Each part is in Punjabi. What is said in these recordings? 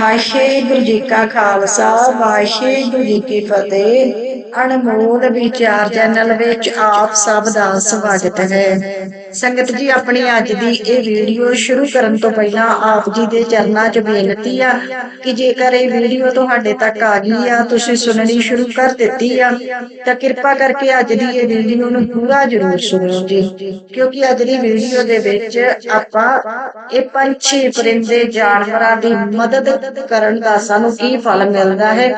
ਵਾਹਿਗੁਰੂ ਜੀ ਕਾ ਖਾਲਸਾ ਵਾਹਿਗੁਰੂ ਜੀ ਕੀ ਫਤਿਹ। ਅਨਮੋਲ ਵਿਚਾਰ ਚੈਨਲ ਵਿੱਚ ਆਪ ਸਭ ਦਾ ਸਵਾਗਤ ਹੈ। ਸੰਗਤ ਜੀ, ਆਪਣੀ ਅੱਜ ਦੀ ਇਹ ਵੀਡੀਓ ਸ਼ੁਰੂ ਕਰਨ ਤੋਂ ਪਹਿਲਾਂ ਆਪ ਜੀ ਦੇ ਚਰਨਾਂ 'ਚ ਬੇਨਤੀ ਆ ਕਿ ਜੇਕਰ ਇਹ ਵੀਡੀਓ ਤੁਹਾਡੇ ਤੱਕ ਆ ਗਈ ਆ, ਤੁਸੀਂ ਸੁਣਨੀ ਸ਼ੁਰੂ ਕਰ ਦਿੱਤੀ ਆ, ਤਾਂ ਕਿਰਪਾ ਕਰਕੇ ਅੱਜ ਦੀ ਇਹ ਵੀਡੀਓ ਨੂੰ ਪੂਰਾ ਜ਼ਰੂਰ ਸੁਣੋ ਜੀ। ਕਿਉਂਕਿ ਅੱਜ ਦੀ ਵੀਡੀਓ ਦੇ ਵਿੱਚ ਆਪਾਂ ਇਹ ਪੰਛੀ ਪਰਿੰਦੇ ਜਾਨਵਰਾਂ ਦੀ ਮਦਦ ਕਰਨ ਦਾ ਸਾਨੂੰ ਕੀ ਫਲ ਮਿਲਦਾ ਹੈ,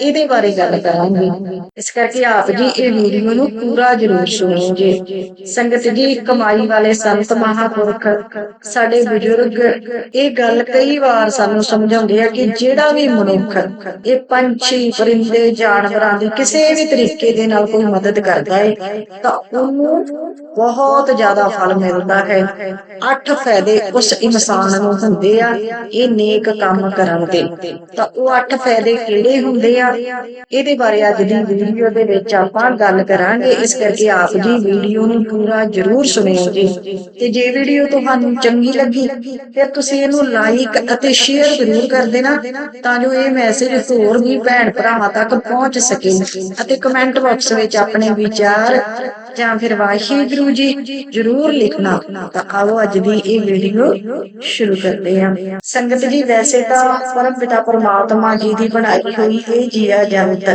ਇਹਦੇ ਬਾਰੇ ਗੱਲ ਕਰਾਂਗੇ। ਇਸ ਕਰਕੇ ਆਪ ਜੀ ਇਹ ਵੀਡੀਓ ਨੂੰ ਪੂਰਾ ਜ਼ਰੂਰ ਸੁਣਿਓ ਜੀ ਸੰਗਤ ਜੀ, ਕਮਾਈ ਵਾਲੇ ਸੰਤ ਮਹਾਪੁਰਖ, ਸਾਡੇ ਬਜ਼ੁਰਗ, ਇਹ ਗੱਲ ਕਈ ਵਾਰ ਸਾਨੂੰ ਸਮਝਾਉਂਦੇ ਆ ਕਿ ਜਿਹੜਾ ਵੀ ਮਨੁੱਖ, ਇਹ ਪੰਛੀ, ਪਰਿੰਦੇ, ਜਾਨਵਰਾਂ ਦੀ ਕਿਸੇ ਵੀ ਤਰੀਕੇ ਦੇ ਨਾਲ ਕੋਈ ਮਦਦ ਕਰਦਾ ਹੈ ਤਾਂ ਉਹਨੂੰ ਬਹੁਤ ਜ਼ਿਆਦਾ ਫਲ ਮਿਲਦਾ ਹੈ। ਅੱਠ ਫਾਇਦੇ ਉਸ ਇਨਸਾਨ ਨੂੰ ਹੁੰਦੇ ਆ, ਇਹ ਨੇਕ ਕੰਮ ਕਰਨ ਦੇ ਤਾਂ ਉਹ ਅੱਠ ਫਾਇਦੇ ਕਿਹੜੇ ਹੁੰਦੇ ਆ? ਇਹਦੇ ਬਾਰੇ ਅੱਜ ਦੀ ਵੀਡੀਓ ਦੇ ਵਿੱਚ ਆਪਾਂ ਗੱਲ ਕਰਾਂਗੇ। ਇਸ ਕਰਕੇ ਆਪ ਜੀ ਵੀਡੀਓ ਨੂੰ ਪੂਰਾ ਜ਼ਰੂਰ ਸੁਣਿਓ ਜੀ। ਤੇ ਜੇ ਵੀਡੀਓ ਤੁਹਾਨੂੰ ਚੰਗੀ ਲੱਗੀ, ਫਿਰ ਤੁਸੀਂ ਇਹਨੂੰ ਲਾਈਕ ਅਤੇ ਸ਼ੇਅਰ ਜ਼ਰੂਰ ਕਰ ਦੇਣਾ, ਤਾਂ ਜੋ ਇਹ ਮੈਸੇਜ ਹੋਰ ਵੀ ਭੈਣ ਭਰਾਵਾਂ ਤੱਕ ਪਹੁੰਚ ਸਕੇ। ਅਤੇ ਕਮੈਂਟ ਬਾਕਸ ਵਿੱਚ ਆਪਣੇ ਵਿਚਾਰ ਜਾਂ ਫਿਰ ਵਾਹਿਗੁਰੂ ਜੀ ਜ਼ਰੂਰ ਲਿਖਣਾ, ਤਾਂ ਆਓ ਅੱਜ ਦੀ ਇਹ ਵੀਡੀਓ ਸ਼ੁਰੂ ਕਰਦੇ ਹਾਂ। ਸੰਗਤ ਜੀ, ਵੈਸੇ ਤਾਂ ਪਰਮ ਪਿਤਾ ਪਰਮਾਤਮਾ ਜੀ ਦੀ ਬਣਾਈ ਹੋਈ ਇਹ ਜੀਆ ਜੰਤ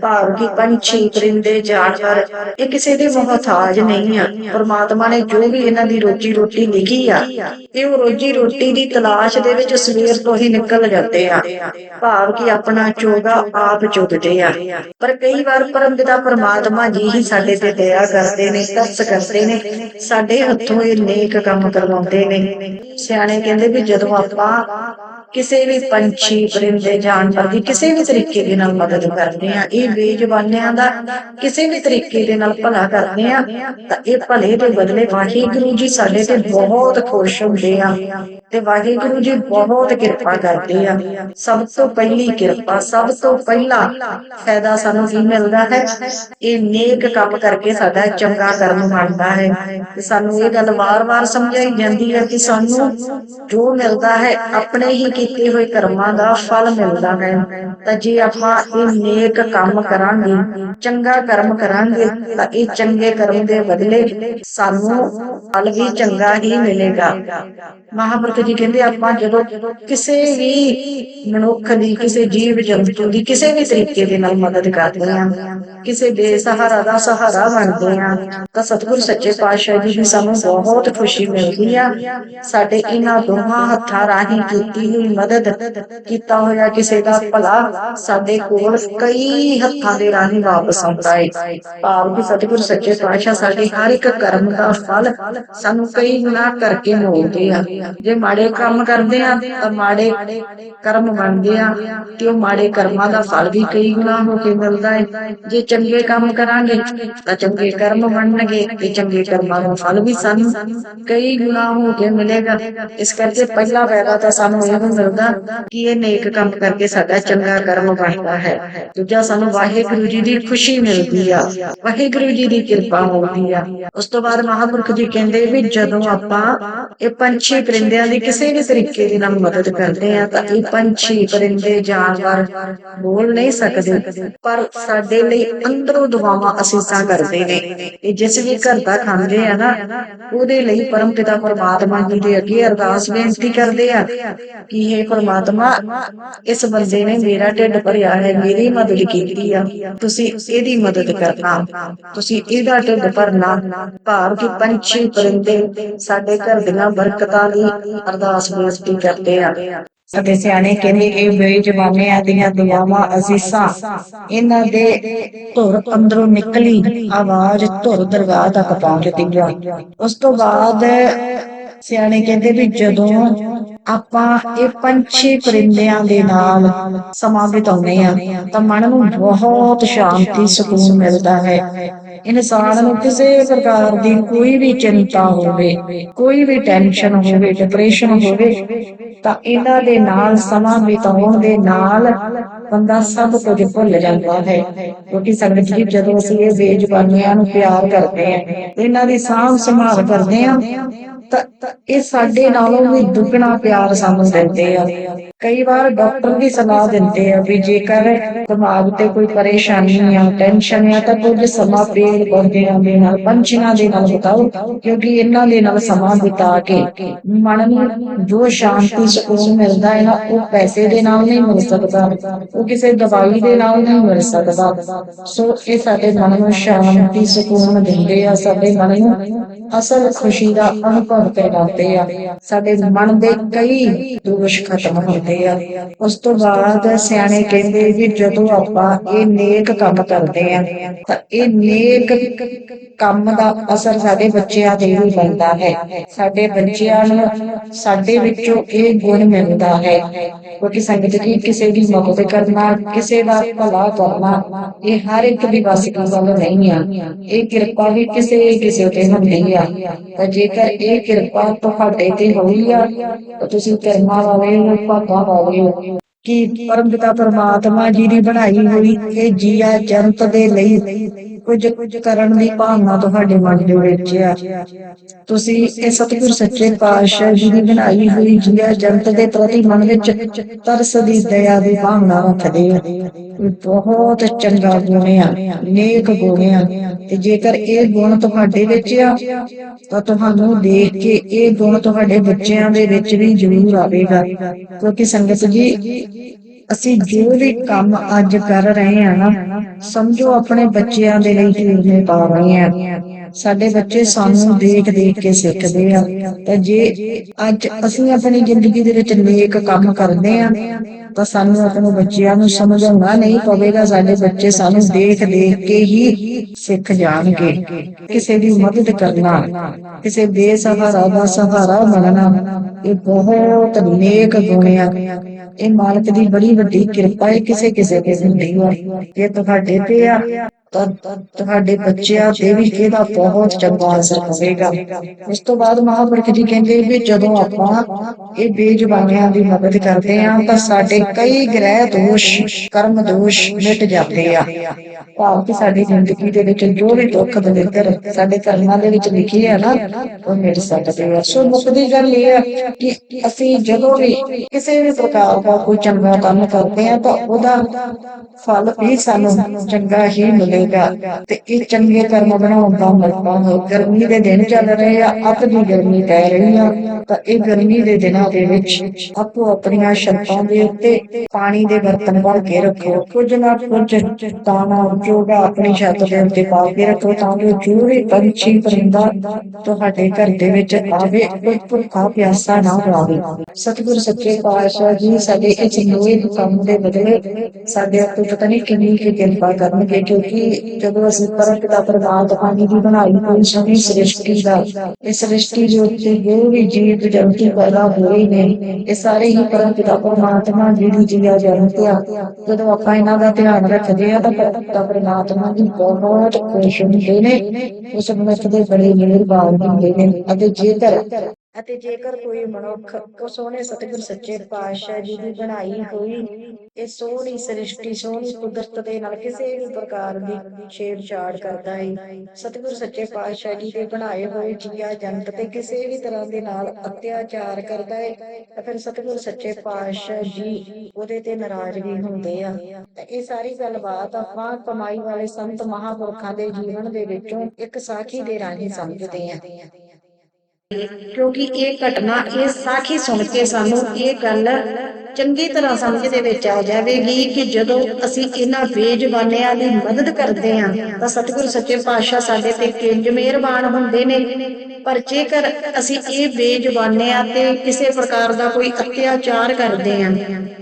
ਭਾਵ ਕਿ ਪੰਛੀ ਪਰਿੰਦੇ ਜਾਨਵਰ ਇਹ ਕਿਸੇ ਦੇ ਮੁਹਤਾਜ ਨਹੀਂ ਆ। ਪਰਮਾਤਮਾ ਨੇ ਜੋ ਵੀ ਇਹਨਾਂ ਦੀ ਰੋਜੀ ਰੋਟੀ ਲਿਖੀ ਆ, ਇਹ ਉਹ ਰੋਜੀ ਰੋਟੀ ਦੀ ਤਲਾਸ਼ ਦੇ ਵਿੱਚ ਸਵੇਰ ਤੋਂ ਹੀ ਨਿਕਲ ਜਾਂਦੇ ਆ। ਭਾਵ ਕਿ ਆਪਣਾ ਚੋਗਾ ਆਪ ਚੁਗਦੇ ਆ। ਪਰ ਕਈ ਵਾਰ ਪਰਮ ਪਿਤਾ ਪਰਮਾਤਮਾ ਜੀ ਹੀ ਸਾਡੇ ਤੇ ਦਇਆ ਕਰਦੇ ਨੇ, ਤਰਸ ਕਰਦੇ ਨੇ। ਸਾਡੇ ਹੱਥੋਂ ਇਹ ਨੇਕ ਕੰਮ ਕਰਵਾਉਂਦੇ ਨੇ। ਸਿਆਣੇ ਕਹਿੰਦੇ ਵੀ ਜਦੋਂ ਆਪਾਂ ਕਿਸੇ ਵੀ ਪੰਛੀ, ਪਰਿੰਦੇ, ਜਾਨਵਰ ਦੀ ਕਿਸੇ ਵੀ ਤਰੀਕੇ ਦੇ ਨਾਲ ਮਦਦ ਕਰਦੇ ਆ ਇਹ ਬੇਜ਼ੁਬਾਨਿਆਂ ਦਾ ਕਿਸੇ ਵੀ ਤਰੀਕੇ ਦੇ ਨਾਲ ਭਲਾ ਕਰਦੇ ਆ ਤਾਂ ਇਹ ਭਲੇ ਦੇ ਬਦਲੇ ਵਾਹਿਗੁਰੂ ਜੀ ਸਾਡੇ ਤੇ ਬਹੁਤ ਖੁਸ਼ ਹੁੰਦੇ ਆ। ਤੇ ਵਾਹਿਗੁਰੂ ਜੀ ਬਹੁਤ ਕਿਰਪਾ ਕਰਦੇ ਆ। ਸਭ ਤੋਂ ਪਹਿਲੀ ਕਿਰਪਾ, ਸਭ ਤੋਂ ਪਹਿਲਾ ਫਾਇਦਾ ਸਾਨੂੰ ਕੀ ਮਿਲਦਾ ਹੈ? ਇਹ ਨੇਕ ਕੰਮ ਕਰਕੇ ਸਾਡਾ ਚੰਗਾ ਕਰਮ ਬਣਦਾ ਹੈ। ਤੇ ਸਾਨੂੰ ਇਹ ਗੱਲ ਵਾਰ-ਵਾਰ ਸਮਝਾਈ ਜਾਂਦੀ ਹੈ ਕਿ ਸਾਨੂੰ ਜੋ ਮਿਲਦਾ ਹੈ, ਆਪਣੇ ਹੀ ਕੀਤੇ ਹੋਏ ਕਰਮਾਂ ਦਾ ਫਲ ਮਿਲਦਾ ਹੈ। ਤਾਂ ਜੇ ਆਪਾਂ ਇਹ ਨੇਕ ਕੰਮ ਕਰਾਂਗੇ, ਚੰਗਾ ਕਰਮ ਕਰਾਂਗੇ, ਤਾਂ ਇਹ ਚੰਗੇ ਕਰਮ ਦੇ ਬਦਲੇ ਸਾਨੂੰ ਫਲ ਵੀ ਚੰਗਾ ਹੀ ਮਿਲੇਗਾ ਮਹਾਪੁਰਖ ਜੀ ਕਹਿੰਦੇ ਆਪਾਂ ਜਦੋਂ ਕਿਸੇ ਵੀ ਮਨੁੱਖ ਦੀ ਕਿਸੇ ਜੀਵ ਜੰਤੂ ਦੀ ਕਿਸੇ ਵੀ ਤਰੀਕੇ ਦੇ ਨਾਲ ਮਦਦ ਕਰਦੇ ਆ ਕਿਸੇ ਬੇਸਹਾਰਾ ਦਾ ਸਹਾਰਾ ਬਣਦੇ ਆ ਤਾਂ ਸਤਿਗੁਰ ਸੱਚੇ ਪਾਤਸ਼ਾਹ ਜੀ ਦੀ ਸਾਨੂੰ ਬਹੁਤ ਖੁਸ਼ੀ ਮਿਲਦੀ ਆ ਸਾਡੇ ਇਹਨਾਂ ਦੋਹਾਂ ਹੱਥਾਂ ਰਾਹੀਂ ਕੀਤੀ ਹੋਈ ਮਦਦ ਕੀਤਾ ਹੋਇਆ ਕਿਸੇ ਦਾ ਭਲਾ ਸਾਡੇ ਕੋਲ ਕਈ ਹੱਥਾਂ ਦੇ ਰਾਹੀਂ ਵਾਪਸ ਆਉਂਦਾ ਹੈ ਭਾਵ ਕਿ ਸਤਿਗੁਰ ਸੱਚੇ ਪਾਤਸ਼ਾਹ ਸਾਡੇ ਹਰ ਇੱਕ ਕਰਮ ਦਾ ਫਲ ਸਾਨੂੰ ਕਈ ਗੁਣਾ ਕਰਕੇ ਮਿਲਦੇ ਆ। ਜੇ ਮਾੜੇ ਕੰਮ ਕਰਦੇ ਆ, ਤਾਂ ਮਾੜੇ ਕਰਮ ਬਣਦੇ ਆ ਤੇ ਉਹ ਮਾੜੇ ਕਰਮਾਂ ਦਾ ਫਲ ਵੀ ਕਈ ਗੁਣਾ ਹੋ ਕੇ ਮਿਲਦਾ ਹੈ ਜੇ ਚੰਗੇ ਕੰਮ ਕਰਾਂਗੇ, ਤਾਂ ਚੰਗੇ ਕਰਮ ਬਣਨਗੇ ਤੇ ਚੰਗੇ ਕਰਮਾਂ ਦਾ ਫਲ ਵੀ ਸਾਨੂੰ ਕਈ ਗੁਣਾ ਹੋ ਕੇ ਮਿਲੇਗਾ। ਇਸ ਕਰਕੇ ਪਹਿਲਾ ਫਾਇਦਾ ਤਾਂ ਸਾਨੂੰ ਇਹ ਮਿਲਦਾ ਕਿ ਇਹ ਨੇਕ ਕੰਮ ਕਰਕੇ ਸਾਡਾ ਚੰਗਾ ਕਰਮ ਬਣਦਾ ਹੈ। ਦੂਜਾ, ਸਾਨੂੰ ਵਾਹਿਗੁਰੂ ਜੀ ਦੀ ਖੁਸ਼ੀ ਮਿਲਦੀ ਆ। ਵਾਹਿਗੁਰੂ ਜੀ ਦੀ ਕਿਰਪਾ ਹੁੰਦੀ ਆ। ਉਸ ਤੋਂ ਬਾਅਦ ਮਹਾਪੁਰਖ ਜੀ ਕਹਿੰਦੇ ਵੀ ਜਦੋਂ ਆਪਾਂ ਇਹ ਪੰਛੀ ਪਰਿੰਦਿਆਂ ਦੀ ਕਿਸੇ ਵੀ ਤਰੀਕੇ ਦੇ ਨਾਲ ਮਦਦ ਕਰਦੇ ਆ ਤਾਂ ਇਹ ਪੰਛੀ ਪਰਿੰਦੇ, ਜਾਨਵਰ ਬੋਲ ਨਹੀਂ ਸਕਦੇ। ਪਰ ਸਾਡੇ ਲਈ ਅੰਦਰੋਂ ਦੁਆਵਾਂ ਅਸੀਸਾਂ ਕਰਦੇ ਨੇ। ਇਹ ਜਿਸ ਵੀ ਘਰ ਦਾ ਖਾਂਦੇ ਆ ਨਾ, ਉਹਦੇ ਲਈ ਪਰਮ ਪਿਤਾ ਪਰਮਾਤਮਾ ਜੀ ਦੇ ਅੱਗੇ ਅਰਦਾਸ ਬੇਨਤੀ ਕਰਦੇ ਆ ਕਿ हे ਪਰਮਾਤਮਾ, ਇਸ ਬੰਦੇ ਨੇ ਮੇਰਾ ਢਿੱਡ ਭਰਿਆ ਹੈ, ਮੇਰੀ ਮਦਦ ਕੀਤੀ ਆ। ਤੁਸੀਂ ਇਹਦੀ ਮਦਦ ਕਰਨਾ। ਤੁਸੀਂ ਇਹਦਾ ਢਿੱਡ ਭਰਨਾ। ਭਾਵ ਕਿ ਪੰਛੀ ਪਰਿੰਦੇ ਸਾਡੇ ਘਰ ਦੀਆਂ ਬਰਕਤਾਂ ਦੀ ਅਰਦਾਸ ਬੇਨਤੀ ਕਰਦੇ ਆ। ਅਤੇ ਸਿਆਣੇ ਕਹਿੰਦੇ, ਇਹ ਬੇਜਮਾਨਿਆਂ ਦੀਆਂ ਦੁਆਵਾਂ ਅਸੀਸਾਂ ਇਹਨਾਂ ਦੇ ਧੁਰ ਅੰਦਰੋਂ ਨਿਕਲੀ ਆਵਾਜ਼ ਧੁਰ ਦਰਗਾਹ ਤੱਕ ਪਹੁੰਚਦੀ ਆ। ਉਸ ਤੋਂ ਬਾਅਦ ਸਿਆਣੇ ਕਹਿੰਦੇ ਵੀ ਜਦੋਂ ਆਪਾਂ ਇਹ ਪੰਛੀ ਪਰਿੰਦਿਆਂ ਦੇ ਨਾਲ ਸਮਾਂ ਬਿਤਾਉਂਦੇ ਆ ਤਾਂ ਮਨ ਨੂੰ ਬਹੁਤ ਸ਼ਾਂਤੀ, ਸਕੂਨ ਮਿਲਦਾ ਹੈ। ਇਨਸਾਨ ਨੂੰ ਕਿਸੇ ਪ੍ਰਕਾਰ ਦੀ ਕੋਈ ਵੀ ਚਿੰਤਾ ਹੋਵੇ, ਕੋਈ ਵੀ ਟੈਨਸ਼ਨ ਹੋਵੇ ਡਿਪਰੈਸ਼ਨ ਹੋਵੇ, ਤਾਂ ਇਹਨਾਂ ਦੇ ਨਾਲ ਸਮਾਂ ਬਿਤਾਉਣ ਦੇ ਨਾਲ ਬੰਦਾ ਸਭ ਕੁਝ ਭੁੱਲ ਜਾਂਦਾ ਹੈ। ਕਿਉਂਕਿ ਸੰਗਤ ਜੀ, ਜਦੋਂ ਅਸੀਂ ਇਹ ਬੇਜ਼ੁਬਾਨੀਆਂ ਨੂੰ ਪਿਆਰ ਕਰਦੇ ਆ ਇਹਨਾਂ ਦੀ ਸਾਂਭ ਸੰਭਾਲ ਕਰਦੇ ਆ ਤਾਂ ਇਹ ਸਾਡੇ ਨਾਲੋਂ ਵੀ ਦੁੱਗਣਾ ਪਿਆਰ ਸਾਨੂੰ ਦਿੰਦੇ ਆ। ਕਈ ਵਾਰ ਡਾਕਟਰ ਵੀ ਸਲਾਹ ਦਿੰਦੇ ਆ ਵੀ ਜੇਕਰ ਦਿਮਾਗ ਤੇ ਕੋਈ ਪਰੇਸ਼ਾਨੀ ਆ, ਟੈਨਸ਼ਨ ਆ, ਤਾਂ ਕੁਝ ਸਮਾਂ ਪੇੜ ਪੌਦਿਆਂ ਦੇ ਨਾਲ, ਪੰਛੀਆਂ ਦੇ ਨਾਲ ਬਿਤਾਓ, ਕਿਉਂਕਿ ਇਹਨਾਂ ਦੇ ਨਾਲ ਸਮਾਂ ਬਿਤਾ ਕੇ ਮਨ ਨੂੰ ਜੋ ਸ਼ਾਂਤੀ, ਸਕੂਨ ਮਿਲਦਾ ਹੈ ਨਾ, ਉਹ ਪੈਸੇ ਦੇ ਨਾਲ ਨਹੀਂ ਮਿਲ ਸਕਦਾ, ਉਹ ਕਿਸੇ ਦਵਾਈ ਦੇ ਨਾਲ ਨਹੀਂ ਮਿਲ ਸਕਦਾ। ਸੋ ਇਹ ਸਾਡੇ ਮਨ ਨੂੰ ਸ਼ਾਂਤੀ, ਸਕੂਨ ਦਿੰਦੇ ਆ, ਸਾਡੇ ਮਨ ਨੂੰ ਅਸਲ ਖੁਸ਼ੀ ਦਾ ਅਨੁਭਵ ਕਰਾਉਂਦੇ ਆ। ਸਾਡੇ ਮਨ ਦੇ ਕਈ ਦੋਸ਼ ਖਤਮ ਹੁੰਦੇ ਆ। ਉਸ ਤੋਂ ਬਾਅਦ ਸਿਆਣੇ ਕਹਿੰਦੇ ਵੀ ਜਦੋਂ ਆਪਾਂ ਇਹ ਨੇਕ ਕੰਮ ਕਰਦੇ ਆ, ਤਾਂ ਇਹ ਨੇਕ ਕੰਮ ਦਾ ਅਸਰ ਸਾਡੇ ਬੱਚਿਆਂ ਤੇ ਵੀ ਪੈਂਦਾ ਹੈ। ਸਾਡੇ ਬੱਚਿਆਂ ਨੂੰ ਸਾਡੇ ਵਿੱਚੋਂ ਇਹ ਗੁਣ ਮਿਲਦਾ ਹੈ ਕਿਉਂਕਿ ਸੰਗਤ ਜੀ ਕਿਸੇ ਦੀ ਮਦਦ ਕਰਨਾ, ਕਿਸੇ ਦਾ ਭਲਾ ਕਰਨਾ, ਇਹ ਹਰ ਇੱਕ ਦੀ ਬਸ ਗੱਲ ਨਹੀਂ ਆ। ਇਹ ਕਿਰਪਾ ਵੀ ਕਿਸੇ ਕਿਸੇ ਤੇ ਹੁੰਦੀ ਆ। ਤਾਂ ਜੇਕਰ ਇਹ ਕਿਰਪਾ ਤੁਹਾਡੇ ਤੇ ਹੋਈ ਆ ਤਾਂ ਤੁਸੀਂ ਕਰਮਾਂ ਵਾਲੇ ਹੋ ਭਾਗਾਂ ਵਾਲੇ ਹੋ। ਕਿ ਪਰਮਪਿਤਾ ਪਰਮਾਤਮਾ ਜੀ ਦੀ ਬਣਾਈ ਹੋਈ ਇਹ ਜੀਆ ਜੰਤ ਦੇ ਲਈ ਕੁਝ ਕੁਝ ਕਰਨ ਦੀ ਭਾਵਨਾ ਤੁਹਾਡੇ ਮਨ ਦੇ ਵਿੱਚ ਆ। ਤੁਸੀਂ ਇਹ ਸਤਿਗੁਰ ਸੱਚੇ ਪਾਤਸ਼ਾਹ ਜੀ ਦੀ ਬਣਾਈ ਹੋਈ ਜੀਆ ਜੰਤ ਦੇ ਪ੍ਰਤੀ ਮਨ ਵਿੱਚ ਤਰਸ ਦੀ ਦਇਆ ਦੀ ਭਾਵਨਾ ਰੱਖਦੇ ਆ। ਬਹੁਤ ਚੰਗਾ ਗੁਣ ਆ, ਨੇਕ ਗੁਣ ਆ। ਤੇ ਜੇਕਰ ਇਹ ਗੁਣ ਤੁਹਾਡੇ ਵਿੱਚ ਆ, ਤਾਂ ਤੁਹਾਨੂੰ ਦੇਖ ਕੇ ਇਹ ਗੁਣ ਤੁਹਾਡੇ ਬੱਚਿਆਂ ਦੇ ਵਿੱਚ ਵੀ ਜ਼ਰੂਰ ਆਵੇਗਾ। ਕਿਉਂਕਿ ਸੰਗਤ ਜੀ ਅਸੀਂ ਜੋ ਵੀ ਕੰਮ ਅੱਜ ਕਰ ਰਹੇ ਹਾਂ ਨਾ ਸਮਝੋ ਆਪਣੇ ਬੱਚਿਆਂ ਦੇ ਲਈ ਜੀਵਨੇ ਪਾ ਰਹੇ ਹਾਂ ਸਾਡੇ ਬੱਚੇ ਸਾਨੂੰ ਦੇਖ ਦੇਖ ਕੇ ਸਿੱਖਦੇ ਆ। ਤੇ ਜੇ ਅੱਜ ਅਸੀਂ ਆਪਣੀ ਜ਼ਿੰਦਗੀ ਦੇ ਵਿੱਚ ਨੇਕ ਕੰਮ ਕਰਦੇ ਆ, ਤਾਂ ਸਾਨੂੰ ਆਪਣੇ ਬੱਚਿਆਂ ਨੂੰ ਸਮਝਾਉਣਾ ਨਹੀਂ ਪਵੇਗਾ। ਸਾਡੇ ਬੱਚੇ ਸਾਨੂੰ ਦੇਖ ਦੇਖ ਕੇ ਹੀ ਸਿੱਖ ਜਾਣਗੇ। ਕਿਸੇ ਦੀ ਮਦਦ ਕਰਨਾ, ਕਿਸੇ ਬੇਸਹਾਰਾ ਦਾ ਸਹਾਰਾ ਬਣਨਾ ਇਹ ਬਹੁਤ ਨੇਕ ਗੁਣ ਆ। ਇਹ ਮਾਲਕ ਦੀ ਬੜੀ ਵੱਡੀ ਕਿਰਪਾ ਹੈ ਕਿਸੇ ਕਿਸੇ ਤੇ ਹੁੰਦੀ ਹੈ ਇਹ ਤੁਹਾਡੇ ਤੇ ਆ। ਤਾਂ ਤੁਹਾਡੇ ਬੱਚਿਆਂ ਤੇ ਵੀ ਇਹਦਾ ਬਹੁਤ ਚੰਗਾ ਅਸਰ ਹੋਵੇਗਾ। ਉਸ ਤੋਂ ਬਾਅਦ ਮਹਾਂਪੁਰਖ ਜੀ ਕਹਿੰਦੇ ਵੀ ਜਦੋਂ ਆਪਾਂ ਇਹ ਬੇਜ਼ੁਬਾਨਿਆਂ ਦੀ ਮਦਦ ਕਰਦੇ ਹਾਂ ਤਾਂ ਸਾਡੇ ਕਈ ਗ੍ਰਹਿ ਦੋਸ਼, ਕਰਮ ਦੋਸ਼ ਮਿਟ ਜਾਂਦੇ ਆ। ਭਾਵ ਕਿ ਸਾਡੀ ਜ਼ਿੰਦਗੀ ਦੇ ਵਿੱਚ ਜੋ ਵੀ ਦੁੱਖ ਦਲਿੱਦਰ ਸਾਡੇ ਕਰਮਾਂ ਦੇ ਵਿੱਚ ਲਿਖੇ ਆ ਨਾ, ਉਹ ਮਿਟ ਸਕਦੇ ਆ। ਸੋ ਮੁੱਕਦੀ ਗੱਲ ਇਹ ਆ ਕਿ ਅਸੀਂ ਜਦੋਂ ਵੀ ਕਿਸੇ ਵੀ ਪ੍ਰਕਾਰ ਦਾ ਕੋਈ ਚੰਗਾ ਕੰਮ ਕਰਦੇ ਆ ਤਾਂ ਉਹਦਾ ਫਲ ਵੀ ਸਾਨੂੰ ਚੰਗਾ ਹੀ ਮਿਲੇਗਾ ਤੇ ਇਹ ਚੰਗੇ ਕਰਮ ਬਣਾਉਣ ਦਾ ਮੌਕਾ ਹੈ। ਗਰਮੀ ਦੇ ਦਿਨ ਚੱਲ ਰਹੇ ਆ, ਅੱਤ ਦੀ ਗਰਮੀ ਪੈ ਰਹੀ ਆ। ਤਾਂ ਇਹ ਗਰਮੀ ਦੇ ਦਿਨਾਂ ਦੇ ਵਿੱਚ ਆਪੋ ਆਪਣੀਆਂ ਛੱਤਾਂ ਦੇ ਉੱਤੇ ਪਾਣੀ ਦੇ ਬਰਤਨ ਭਰ ਕੇ ਰੱਖੋ। ਕੁਝ ਨਾ ਕੁਝ ਦਾਣਾ ਜੋਗਾ ਆਪਣੀ ਛੱਤ ਦੇ ਉੱਤੇ ਪਾ ਕੇ ਰੱਖੋ ਤਾਂ ਜੋ ਜੋ ਵੀ ਪੰਛੀ ਪਰਿੰਦਾ ਤੁਹਾਡੇ ਘਰ ਦੇ ਵਿੱਚ ਆਵੇ ਉਹ ਭੁੱਖਾ ਪਿਆਸਾ ਨਾ ਰਹੇ ਸਤਿਗੁਰ ਸੱਚੇ ਪਾਤਸ਼ਾਹ ਜੀ, ਸਾਡੇ ਇਸ ਲੋਹੇ ਕੰਮ ਦੇ ਬਦਲੇ ਸਾਡੇ ਉੱਤੇ ਪਤਾ ਨਹੀਂ ਕਿੰਨੀ ਕੀ ਕਿਰਪਾ ਕਰਨਗੇ, ਕਿਉਂਕਿ ਜਦੋਂ ਅਸੀਂ ਪਰਮਪਿਤਾ ਪਰਮਾਤਮਾ ਜੀ ਦੀ ਬਣਾਈ ਹੋਈ ਸਾਰੀ ਸ੍ਰਿਸ਼ਟੀ ਦਾ, ਇਸ ਸ੍ਰਿਸ਼ਟੀ ਦੇ ਉੱਤੇ ਜੋ ਵੀ ਜੀਵ ਜੰਤੂ ਪੈਦਾ ਹੋਏ ਨੇ, ਇਹ ਸਾਰੇ ਹੀ ਪਰਮ ਪਿਤਾ ਪਰਮਾਤਮਾ ਜੀ ਦੀ ਜੀਆ ਜਨਤ ਆ। ਜਦੋਂ ਆਪਾਂ ਇਹਨਾਂ ਦਾ ਧਿਆਨ ਰੱਖਦੇ ਆ ਤਾਂ ਪਿਤਾ ਪਰਮਾਤਮਾ ਜੀ ਬਹੁਤ ਖੁਸ਼ ਹੁੰਦੇ ਨੇ, ਉਸ ਮਨੁੱਖ ਦੇ ਬੜੇ ਮਿਹਰਬਾਨ ਹੁੰਦੇ ਨੇ ਅਤੇ ਜੇਕਰ ਅਤੇ ਜੇਕਰ ਕੋਈ ਮਨੁੱਖ ਉਹ ਸੋਹਣੇ ਸਤਿਗੁਰ ਸੱਚੇ ਪਾਤਸ਼ਾਹ ਜੀ ਦੀ ਬਣਾਈ ਹੋਈ, ਇਹ ਸੋਹਣੀ ਸ੍ਰਿਸ਼ਟੀ, ਸੋਹਣੀ ਕੁਦਰਤ ਦੇ ਨਾਲ ਕਿਸੇ ਵੀ ਪ੍ਰਕਾਰ ਦੀ ਛੇੜਛਾੜ ਕਰਦਾ ਹੈ ਸਤਿਗੁਰ ਸੱਚੇ ਪਾਤਸ਼ਾਹ ਜੀ ਦੇ ਬਣਾਏ ਹੋਏ ਜੀਆ ਜੰਤ ਤੇ ਕਿਸੇ ਵੀ ਤਰ੍ਹਾਂ ਦੇ ਨਾਲ ਅਤਿਆਚਾਰ ਕਰਦਾ ਹੈ ਤਾਂ ਫਿਰ ਸਤਿਗੁਰ ਸੱਚੇ ਪਾਤਸ਼ਾਹ ਜੀ ਉਹਦੇ ਤੇ ਨਾਰਾਜ਼ ਵੀ ਹੁੰਦੇ ਆ। ਤਾਂ ਇਹ ਸਾਰੀ ਗੱਲਬਾਤ ਆਪਾਂ ਕਮਾਈ ਵਾਲੇ ਸੰਤ ਮਹਾਂਪੁਰਖਾਂ ਦੇ ਜੀਵਨ ਦੇ ਵਿੱਚੋਂ ਇੱਕ ਸਾਖੀ ਦੇ ਰਾਹੀਂ ਸਮਝਦੇ ਆ। ਕਿਉਂਕਿ ਇਹ ਘਟਨਾ ਇਹ ਸਾਖੀ ਸੁਣ ਕੇ ਸਾਨੂੰ ਇਹ ਗੱਲ ਚੰਗੀ ਤਰ੍ਹਾਂ ਸਮਝ ਦੇ ਵਿੱਚ ਆ ਜਾਵੇਗੀ ਕਿ ਜਦੋਂ ਅਸੀਂ ਇਹਨਾਂ ਬੇਜ਼ੁਬਾਨਿਆਂ ਦੀ ਮਦਦ ਕਰਦੇ ਹਾਂ, ਤਾਂ ਸਤਿਗੁਰ ਸੱਚੇ ਪਾਤਸ਼ਾਹ ਸਾਡੇ ਤੇ ਕਿੰਜ ਮਿਹਰਬਾਨ ਹੁੰਦੇ ਨੇ। ਪਰ ਜੇਕਰ ਅਸੀਂ ਇਹ ਬੇਜ਼ੁਬਾਨਿਆਂ ਤੇ ਕਿਸੇ ਪ੍ਰਕਾਰ ਦਾ ਕੋਈ ਅਤਿਆਚਾਰ ਕਰਦੇ ਹਾਂ,